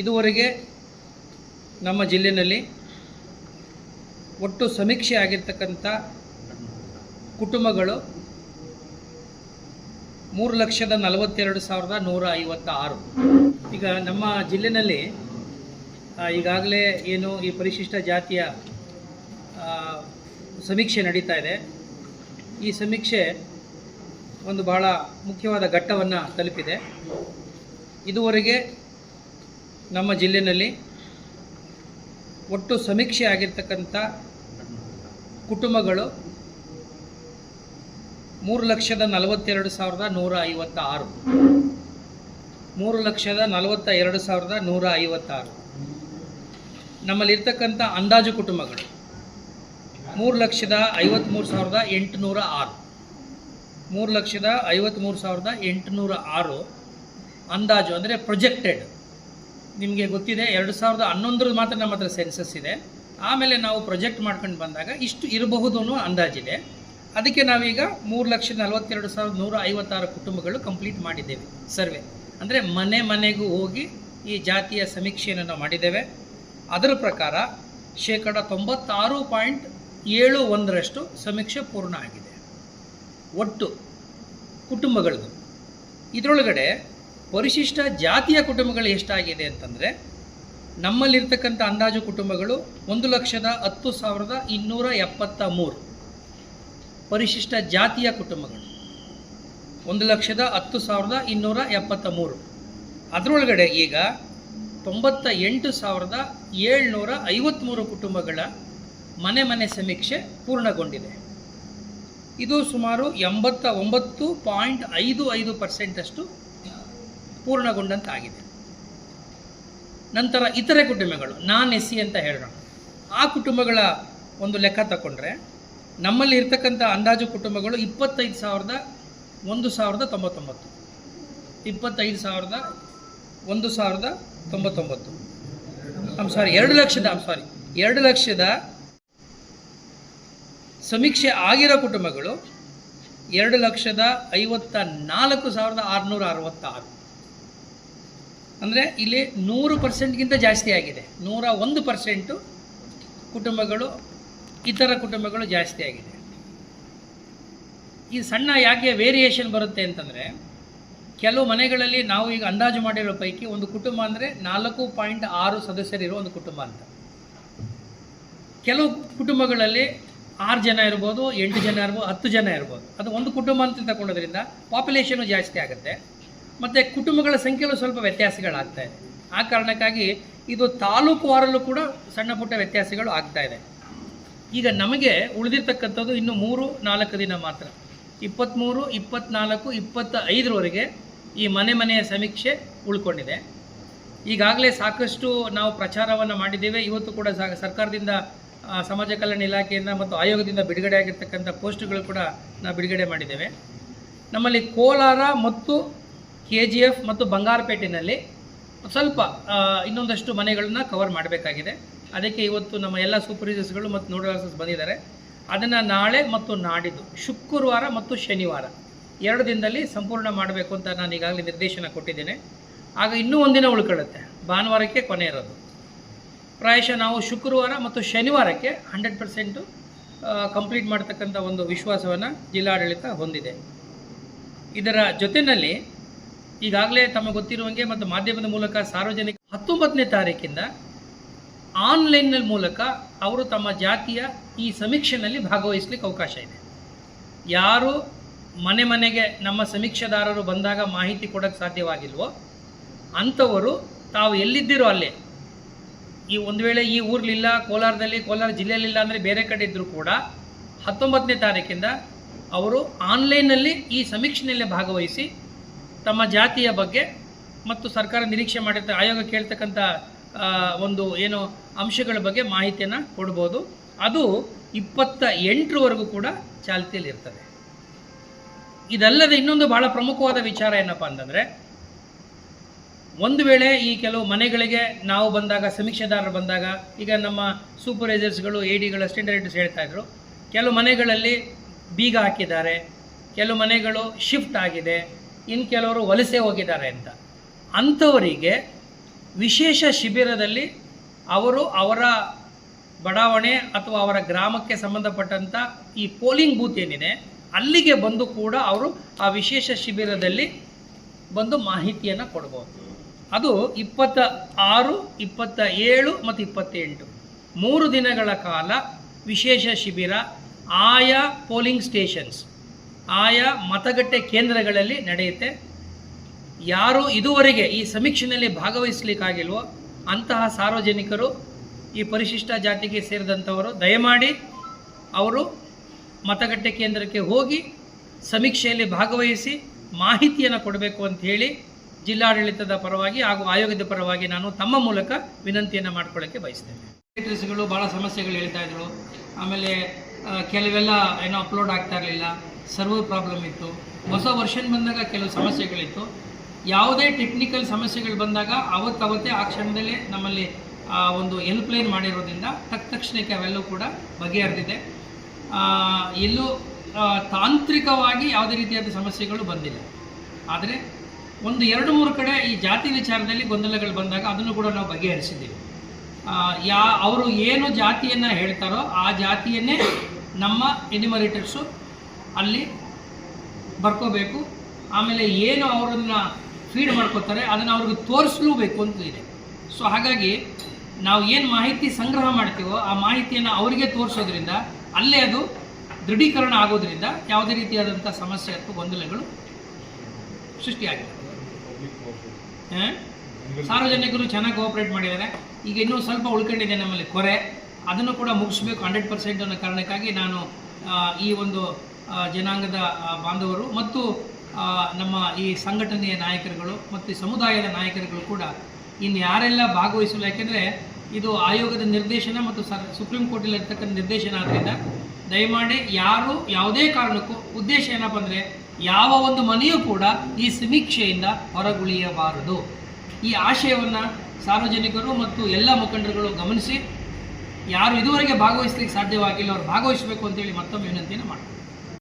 ಇದುವರೆಗೆ ನಮ್ಮ ಜಿಲ್ಲೆಯಲ್ಲಿ ಒಟ್ಟು ಸಮೀಕ್ಷೆ ಆಗಿರ್ತಕ್ಕಂಥ ಕುಟುಂಬಗಳು ಮೂರು ಲಕ್ಷದ ನಲವತ್ತೆರಡು ಸಾವಿರದ ನೂರ ಐವತ್ತ ಆರು ಈಗ ನಮ್ಮ ಜಿಲ್ಲೆಯಲ್ಲಿ ಈಗಾಗಲೇ ಏನು ಈ ಪರಿಶಿಷ್ಟ ಜಾತಿಯ ಸಮೀಕ್ಷೆ ನಡೀತಾ ಇದೆ. ಈ ಸಮೀಕ್ಷೆ ಒಂದು ಬಹಳ ಮುಖ್ಯವಾದ ಘಟ್ಟವನ್ನು ತಲುಪಿದೆ. ಇದುವರೆಗೆ ನಮ್ಮ ಜಿಲ್ಲೆಯಲ್ಲಿ ಒಟ್ಟು ಸಮೀಕ್ಷೆ ಆಗಿರ್ತಕ್ಕಂಥ ಕುಟುಂಬಗಳು ಮೂರು ಲಕ್ಷದ ನಲವತ್ತೆರಡು ಸಾವಿರದ ನೂರ ಐವತ್ತ ಆರು ಮೂರು ಲಕ್ಷದ ನಲವತ್ತ ಎರಡು ಸಾವಿರದ ನೂರ ಐವತ್ತಾರು. ನಮ್ಮಲ್ಲಿರ್ತಕ್ಕಂಥ ಅಂದಾಜು ಕುಟುಂಬಗಳು ಮೂರು ಲಕ್ಷದ ಐವತ್ತ್ಮೂರು ಸಾವಿರದ ಎಂಟುನೂರ ಆರು. ಮೂರು ಲಕ್ಷದ ಐವತ್ತ್ಮೂರು ಸಾವಿರದ ಎಂಟುನೂರ ಆರು ಅಂದಾಜು ಅಂದರೆ ಪ್ರೊಜೆಕ್ಟೆಡ್ ನಿಮಗೆ ಗೊತ್ತಿದೆ, ಎರಡು ಸಾವಿರದ ಹನ್ನೊಂದರದ್ದು ಮಾತ್ರ ನಮ್ಮ ಹತ್ರ ಸೆನ್ಸಸ್ ಇದೆ. ಆಮೇಲೆ ನಾವು ಪ್ರೊಜೆಕ್ಟ್ ಮಾಡ್ಕೊಂಡು ಬಂದಾಗ ಇಷ್ಟು ಇರಬಹುದು ಅನ್ನೋ ಅಂದಾಜಿದೆ ಅದಕ್ಕೆ ನಾವೀಗ ಮೂರು ಲಕ್ಷದ ನಲವತ್ತೆರಡು ಸಾವಿರದ ನೂರ ಐವತ್ತಾರು ಕುಟುಂಬಗಳು ಕಂಪ್ಲೀಟ್ ಮಾಡಿದ್ದೇವೆ, ಸರ್ವೆ. ಅಂದರೆ ಮನೆ ಮನೆಗೂ ಹೋಗಿ ಈ ಜಾತಿಯ ಸಮೀಕ್ಷೆಯನ್ನು ನಾವು ಮಾಡಿದ್ದೇವೆ. ಅದರ ಪ್ರಕಾರ ಶೇಕಡ ತೊಂಬತ್ತಾರು ಪಾಯಿಂಟ್ ಏಳು ಒಂದರಷ್ಟು ಸಮೀಕ್ಷೆ ಪೂರ್ಣ ಆಗಿದೆ. ಒಟ್ಟು ಕುಟುಂಬಗಳದು. ಇದರೊಳಗಡೆ ಪರಿಶಿಷ್ಟ ಜಾತಿಯ ಕುಟುಂಬಗಳು ಎಷ್ಟಾಗಿದೆ ಅಂತಂದರೆ, ನಮ್ಮಲ್ಲಿರ್ತಕ್ಕಂಥ ಅಂದಾಜು ಕುಟುಂಬಗಳು ಒಂದು ಲಕ್ಷದ ಹತ್ತು ಸಾವಿರದ ಇನ್ನೂರ ಎಪ್ಪತ್ತ ಮೂರು. ಪರಿಶಿಷ್ಟ ಜಾತಿಯ ಕುಟುಂಬಗಳು ಒಂದು ಲಕ್ಷದ ಹತ್ತು ಸಾವಿರದ ಇನ್ನೂರ ಎಪ್ಪತ್ತ ಮೂರು. ಅದರೊಳಗಡೆ ಈಗ ತೊಂಬತ್ತ ಎಂಟು ಸಾವಿರದ ಏಳ್ನೂರ ಐವತ್ತ್ಮೂರು ಕುಟುಂಬಗಳ ಮನೆ ಮನೆ ಸಮೀಕ್ಷೆ ಪೂರ್ಣಗೊಂಡಿದೆ. ಇದು ಸುಮಾರು ಎಂಬತ್ತ ಒಂಬತ್ತು ಪಾಯಿಂಟ್ ಐದು ಐದು ಪರ್ಸೆಂಟಷ್ಟು ಪೂರ್ಣಗೊಂಡಂತಾಗಿದೆ ನಂತರ ಇತರೆ ಕುಟುಂಬಗಳು, ನಾನ್ ಎಸ್ ಸಿ ಅಂತ ಹೇಳೋಣ. ಆ ಕುಟುಂಬಗಳ ಒಂದು ಲೆಕ್ಕ ತಗೊಂಡ್ರೆ ನಮ್ಮಲ್ಲಿ ಇರ್ತಕ್ಕಂಥ ಅಂದಾಜು ಕುಟುಂಬಗಳು ಇಪ್ಪತ್ತೈದು ಸಾವಿರದ ಒಂದು ಸಾವಿರದ ತೊಂಬತ್ತೊಂಬತ್ತು. ಇಪ್ಪತ್ತೈದು ಸಾವಿರದ ಒಂದು ಸಾವಿರದ ತೊಂಬತ್ತೊಂಬತ್ತು. ಐಮ್ ಸಾರಿ ಎರಡು ಲಕ್ಷದ ಐಮ್ ಸಾರಿ ಎರಡು ಲಕ್ಷದ ಸಮೀಕ್ಷೆ ಆಗಿರೋ ಕುಟುಂಬಗಳು ಎರಡು ಲಕ್ಷದ ಐವತ್ತ ನಾಲ್ಕು ಸಾವಿರದ ಆರುನೂರ ಅರವತ್ತಾರು. ಅಂದರೆ ಇಲ್ಲಿ ನೂರು ಪರ್ಸೆಂಟ್ಗಿಂತ ಜಾಸ್ತಿ ಆಗಿದೆ. ನೂರ ಒಂದು ಪರ್ಸೆಂಟು ಕುಟುಂಬಗಳು, ಇತರ ಕುಟುಂಬಗಳು ಜಾಸ್ತಿ ಆಗಿದೆ. ಈ ಸಣ್ಣ ಯಾಕೆ ವೇರಿಯೇಷನ್ ಬರುತ್ತೆ ಅಂತಂದರೆ, ಕೆಲವು ಮನೆಗಳಲ್ಲಿ ನಾವು ಈಗ ಅಂದಾಜು ಮಾಡಿರೋ ಪೈಕಿ ಒಂದು ಕುಟುಂಬ ಅಂದರೆ ನಾಲ್ಕು ಪಾಯಿಂಟ್ ಆರು ಸದಸ್ಯರಿರೋ ಒಂದು ಕುಟುಂಬ ಅಂತ. ಕೆಲವು ಕುಟುಂಬಗಳಲ್ಲಿ ಆರು ಜನ ಇರ್ಬೋದು, ಎಂಟು ಜನ ಇರ್ಬೋದು, ಹತ್ತು ಜನ ಇರ್ಬೋದು. ಅದು ಒಂದು ಕುಟುಂಬ ಅಂತ ತಗೊಳ್ಳೋದ್ರಿಂದ ಪಾಪ್ಯುಲೇಷನು ಜಾಸ್ತಿ ಆಗುತ್ತೆ. ಮತ್ತು ಕುಟುಂಬಗಳ ಸಂಖ್ಯೆಯಲ್ಲೂ ಸ್ವಲ್ಪ ವ್ಯತ್ಯಾಸಗಳಾಗ್ತಾ ಇದೆ. ಆ ಕಾರಣಕ್ಕಾಗಿ ಇದು ತಾಲೂಕು ವಾರಲ್ಲೂ ಕೂಡ ಸಣ್ಣ ಪುಟ್ಟ ವ್ಯತ್ಯಾಸಗಳು ಆಗ್ತಾ ಇದೆ. ಈಗ ನಮಗೆ ಉಳಿದಿರ್ತಕ್ಕಂಥದ್ದು ಇನ್ನು ಮೂರು, ನಾಲ್ಕು ದಿನ ಮಾತ್ರ. ಇಪ್ಪತ್ತ್ಮೂರು ಇಪ್ಪತ್ತ್ನಾಲ್ಕು ಇಪ್ಪತ್ತ ಐದರವರೆಗೆ ಈ ಮನೆ ಮನೆಯ ಸಮೀಕ್ಷೆ ಉಳ್ಕೊಂಡಿದೆ. ಈಗಾಗಲೇ ಸಾಕಷ್ಟು ನಾವು ಪ್ರಚಾರವನ್ನು ಮಾಡಿದ್ದೇವೆ. ಇವತ್ತು ಕೂಡ ಸರ್ಕಾರದಿಂದ ಸಮಾಜ ಕಲ್ಯಾಣ ಇಲಾಖೆಯಿಂದ ಮತ್ತು ಆಯೋಗದಿಂದ ಬಿಡುಗಡೆ ಆಗಿರ್ತಕ್ಕಂಥ ಪೋಸ್ಟ್ಗಳು ಕೂಡ ನಾವು ಬಿಡುಗಡೆ ಮಾಡಿದ್ದೇವೆ. ನಮ್ಮಲ್ಲಿ ಕೋಲಾರ ಮತ್ತು ಕೆ ಜಿ ಎಫ್ ಮತ್ತು ಬಂಗಾರಪೇಟೆಯಲ್ಲಿ ಸ್ವಲ್ಪ ಇನ್ನೊಂದಷ್ಟು ಮನೆಗಳನ್ನ ಕವರ್ ಮಾಡಬೇಕಾಗಿದೆ. ಅದಕ್ಕೆ ಇವತ್ತು ನಮ್ಮ ಎಲ್ಲ ಸೂಪರ್ವೈಸರ್ಸ್ಗಳು ಮತ್ತು ನೋಡಲ್ಸಸ್ ಬಂದಿದ್ದಾರೆ. ಅದನ್ನು ನಾಳೆ ಮತ್ತು ನಾಡಿದ್ದು, ಶುಕ್ರವಾರ ಮತ್ತು ಶನಿವಾರ ಎರಡು ದಿನದಲ್ಲಿ ಸಂಪೂರ್ಣ ಮಾಡಬೇಕು ಅಂತ ನಾನು ಈಗಾಗಲೇ ನಿರ್ದೇಶನ ಕೊಟ್ಟಿದ್ದೇನೆ. ಆಗ ಇನ್ನೂ ಒಂದಿನ ಉಳ್ಕೊಳ್ಳುತ್ತೆ, ಭಾನುವಾರಕ್ಕೆ ಕೊನೆ ಇರೋದು. ಪ್ರಾಯಶಃ ನಾವು ಶುಕ್ರವಾರ ಮತ್ತು ಶನಿವಾರಕ್ಕೆ ಹಂಡ್ರೆಡ್ ಪರ್ಸೆಂಟು ಕಂಪ್ಲೀಟ್ ಮಾಡ್ತಕ್ಕಂಥ ಒಂದು ವಿಶ್ವಾಸವನ್ನು ಜಿಲ್ಲಾಡಳಿತ ಹೊಂದಿದೆ. ಇದರ ಜೊತೆಯಲ್ಲಿ ಈಗಾಗಲೇ ತಮಗೆ ಗೊತ್ತಿರುವಂಗೆ ಮತ್ತು ಮಾಧ್ಯಮದ ಮೂಲಕ ಸಾರ್ವಜನಿಕ ಹತ್ತೊಂಬತ್ತನೇ ತಾರೀಕಿಂದ ಆನ್ಲೈನ್ ಮೂಲಕ ಅವರು ತಮ್ಮ ಜಾತಿಯ ಈ ಸಮೀಕ್ಷೆನಲ್ಲಿ ಭಾಗವಹಿಸ್ಲಿಕ್ಕೆ ಅವಕಾಶ ಇದೆ. ಯಾರು ಮನೆ ಮನೆಗೆ ನಮ್ಮ ಸಮೀಕ್ಷೆದಾರರು ಬಂದಾಗ ಮಾಹಿತಿ ಕೊಡೋಕ್ಕೆ ಸಾಧ್ಯವಾಗಿಲ್ವೋ ಅಂಥವರು ತಾವು ಎಲ್ಲಿದ್ದೀರೋ ಅಲ್ಲೇ. ಈ ಒಂದು ವೇಳೆ ಈ ಊರ್ಲಿಲ್ಲ, ಕೋಲಾರದಲ್ಲಿ, ಕೋಲಾರ ಜಿಲ್ಲೆಯಲ್ಲಿಲ್ಲ ಅಂದರೆ ಬೇರೆ ಕಡೆ ಇದ್ದರೂ ಕೂಡ ಹತ್ತೊಂಬತ್ತನೇ ತಾರೀಕಿಂದ ಅವರು ಆನ್ಲೈನ್ನಲ್ಲಿ ಈ ಸಮೀಕ್ಷೆಯಲ್ಲಿ ಭಾಗವಹಿಸಿ ತಮ್ಮ ಜಾತಿಯ ಬಗ್ಗೆ ಮತ್ತು ಸರ್ಕಾರ ನಿರೀಕ್ಷೆ ಮಾಡಿರ್ತ ಆಯೋಗ ಕೇಳ್ತಕ್ಕಂಥ ಒಂದು ಏನು ಅಂಶಗಳ ಬಗ್ಗೆ ಮಾಹಿತಿಯನ್ನು ಕೊಡ್ಬೋದು. ಅದು ಇಪ್ಪತ್ತ ಎಂಟರವರೆಗೂ ಕೂಡ ಚಾಲ್ತಿಯಲ್ಲಿ ಇರ್ತದೆ. ಇದಲ್ಲದೆ ಇನ್ನೊಂದು ಬಹಳ ಪ್ರಮುಖವಾದ ವಿಚಾರ ಏನಪ್ಪ ಅಂತಂದರೆ, ಒಂದು ವೇಳೆ ಈ ಕೆಲವು ಮನೆಗಳಿಗೆ ನಾವು ಬಂದಾಗ, ಸಮೀಕ್ಷೆದಾರರು ಬಂದಾಗ, ಈಗ ನಮ್ಮ ಸೂಪರ್ವೈಸರ್ಸ್ಗಳು ಎ ಡಿಗಳು ಸ್ಟ್ಯಾಂಡರ್ಡ್ಸ್ ಹೇಳ್ತಾ ಇದ್ರು, ಕೆಲವು ಮನೆಗಳಲ್ಲಿ ಬೀಗ ಹಾಕಿದ್ದಾರೆ, ಕೆಲವು ಮನೆಗಳು ಶಿಫ್ಟ್ ಆಗಿದೆ ಇನ್ನು ಕೆಲವರು ವಲಸೆ ಹೋಗಿದ್ದಾರೆ ಅಂತ. ಅಂಥವರಿಗೆ ವಿಶೇಷ ಶಿಬಿರದಲ್ಲಿ ಅವರು ಅವರ ಬಡಾವಣೆ ಅಥವಾ ಅವರ ಗ್ರಾಮಕ್ಕೆ ಸಂಬಂಧಪಟ್ಟಂಥ ಈ ಪೋಲಿಂಗ್ ಬೂತ್ ಏನಿದೆ, ಅಲ್ಲಿಗೆ ಬಂದು ಕೂಡ ಅವರು ಆ ವಿಶೇಷ ಶಿಬಿರದಲ್ಲಿ ಬಂದು ಮಾಹಿತಿಯನ್ನು ಕೊಡ್ಬೋದು. ಅದು ಇಪ್ಪತ್ತ ಆರು ಇಪ್ಪತ್ತ ಏಳು ಮತ್ತು ಇಪ್ಪತ್ತೆಂಟು. ಮೂರು ದಿನಗಳ ಕಾಲ ವಿಶೇಷ ಶಿಬಿರ, ಆಯಾ ಪೋಲಿಂಗ್ ಸ್ಟೇಷನ್ಸ್. ಆಯಾ ಮತಗಟ್ಟೆ ಕೇಂದ್ರಗಳಲ್ಲಿ ನಡೆಯುತ್ತೆ. ಯಾರು ಇದುವರೆಗೆ ಈ ಸಮೀಕ್ಷೆಯಲ್ಲಿ ಭಾಗವಹಿಸಲಿಕ್ಕಾಗಿಲ್ವೋ ಅಂತಹ ಸಾರ್ವಜನಿಕರು ಈ ಪರಿಶಿಷ್ಟ ಜಾತಿಗೆ ಸೇರಿದಂಥವರು, ದಯಮಾಡಿ ಅವರು ಮತಗಟ್ಟೆ ಕೇಂದ್ರಕ್ಕೆ ಹೋಗಿ ಸಮೀಕ್ಷೆಯಲ್ಲಿ ಭಾಗವಹಿಸಿ ಮಾಹಿತಿಯನ್ನು ಕೊಡಬೇಕು ಅಂತ ಹೇಳಿ ಜಿಲ್ಲಾಡಳಿತದ ಪರವಾಗಿ ಹಾಗೂ ಆಯೋಗದ ಪರವಾಗಿ ನಾನು ತಮ್ಮ ಮೂಲಕ ವಿನಂತಿಯನ್ನು ಮಾಡ್ಕೊಳ್ಳೋಕ್ಕೆ ಬಯಸ್ತೇನೆ. ಸೆಕ್ರೆಟರಿಸ್ಗಳು ಭಾಳ ಸಮಸ್ಯೆಗಳು ಹೇಳ್ತಾ ಇದ್ರು. ಆಮೇಲೆ ಕೆಲವೆಲ್ಲ ಏನೋ ಅಪ್ಲೋಡ್ ಆಗ್ತಾ ಇರಲಿಲ್ಲ ಸರ್ವರ್ ಪ್ರಾಬ್ಲಮ್ ಇತ್ತು. ಹೊಸ ವರ್ಷನ್ ಬಂದಾಗ ಕೆಲವು ಸಮಸ್ಯೆಗಳಿತ್ತು. ಯಾವುದೇ ಟೆಕ್ನಿಕಲ್ ಸಮಸ್ಯೆಗಳು ಬಂದಾಗ ಅವತ್ತವತ್ತೇ ಆ ಕ್ಷಣದಲ್ಲೇ ನಮ್ಮಲ್ಲಿ ಆ, ಒಂದು ಹೆಲ್ಪ್ಲೈನ್ ಮಾಡಿರೋದ್ರಿಂದ ತಕ್ಕ ತಕ್ಷಣಕ್ಕೆ ಅವೆಲ್ಲವೂ ಕೂಡ ಬಗೆಹರಿದಿದೆ. ಎಲ್ಲೂ ತಾಂತ್ರಿಕವಾಗಿ ಯಾವುದೇ ರೀತಿಯಾದ ಸಮಸ್ಯೆಗಳು ಬಂದಿಲ್ಲ. ಆದರೆ ಒಂದು ಎರಡು ಮೂರು ಕಡೆ ಈ ಜಾತಿ ವಿಚಾರದಲ್ಲಿ ಗೊಂದಲಗಳು ಬಂದಾಗ ಅದನ್ನು ಕೂಡ ನಾವು ಬಗೆಹರಿಸಿದ್ದೀವಿ. ಯಾ ಅವರು ಏನು ಜಾತಿಯನ್ನು ಹೇಳ್ತಾರೋ ಆ ಜಾತಿಯನ್ನೇ ನಮ್ಮ ಎನಿಮರೇಟರ್ಸು ಅಲ್ಲಿ ಬರ್ಕೋಬೇಕು. ಆಮೇಲೆ ಏನು ಅವರನ್ನು ಫೀಡ್ ಮಾಡ್ಕೋತಾರೆ ಅದನ್ನು ಅವ್ರಿಗೆ ತೋರಿಸ್ಲೂಬೇಕು ಅಂತ ಇದೆ. ಸೊ ಹಾಗಾಗಿ ನಾವು ಏನು ಮಾಹಿತಿ ಸಂಗ್ರಹ ಮಾಡ್ತೀವೋ ಆ ಮಾಹಿತಿಯನ್ನು ಅವರಿಗೆ ತೋರಿಸೋದ್ರಿಂದ ಅಲ್ಲೇ ಅದು ದೃಢೀಕರಣ ಆಗೋದ್ರಿಂದ ಯಾವುದೇ ರೀತಿಯಾದಂಥ ಸಮಸ್ಯೆ ಅಥವಾ ಗೊಂದಲಗಳು ಸೃಷ್ಟಿಯಾಗಿದೆ ಆ? ಸಾರ್ವಜನಿಕರು ಚೆನ್ನಾಗಿ ಕೋಆಪರೇಟ್ ಮಾಡಿದ್ದಾರೆ. ಈಗ ಇನ್ನೂ ಸ್ವಲ್ಪ ಉಳ್ಕೊಂಡಿದೆ ನಮ್ಮಲ್ಲಿ ಕೊರೆ. ಅದನ್ನು ಕೂಡ ಮುಗಿಸ್ಬೇಕು ಹಂಡ್ರೆಡ್ ಪರ್ಸೆಂಟ್ ಅನ್ನೋ ಕಾರಣಕ್ಕಾಗಿ ನಾನು ಈ ಒಂದು ಜನಾಂಗದ ಬಾಂಧವರು ಮತ್ತು ನಮ್ಮ ಈ ಸಂಘಟನೆಯ ನಾಯಕರುಗಳು ಮತ್ತು ಸಮುದಾಯದ ನಾಯಕರುಗಳು ಕೂಡ ಇನ್ನು ಯಾರೆಲ್ಲ ಭಾಗವಹಿಸಲು, ಯಾಕೆಂದರೆ ಇದು ಆಯೋಗದ ನಿರ್ದೇಶನ ಮತ್ತು ಸರ್, ಸುಪ್ರೀಂ ಕೋರ್ಟಲ್ಲಿ ಇರ್ತಕ್ಕಂಥ ನಿರ್ದೇಶನ ಆದ್ದರಿಂದ ದಯಮಾಡಿ ಯಾರು ಯಾವುದೇ ಕಾರಣಕ್ಕೂ, ಉದ್ದೇಶ ಏನಪ್ಪ ಅಂದರೆ ಯಾವ ಒಂದು ಮನೆಯೂ ಕೂಡ ಈ ಸಮೀಕ್ಷೆಯಿಂದ ಹೊರಗುಳಿಯಬಾರದು. ಈ ಆಶಯವನ್ನು ಸಾರ್ವಜನಿಕರು ಮತ್ತು ಎಲ್ಲ ಮುಖಂಡರುಗಳು ಗಮನಿಸಿ, ಯಾರು ಇದುವರೆಗೆ ಭಾಗವಹಿಸಲಿಕ್ಕೆ ಸಾಧ್ಯವಾಗಿಲ್ಲ, ಅವರು ಭಾಗವಹಿಸಬೇಕು ಅಂತೇಳಿ ಮತ್ತೊಮ್ಮೆ ವಿನಂತಿಯನ್ನು ಮಾಡ್ತಾರೆ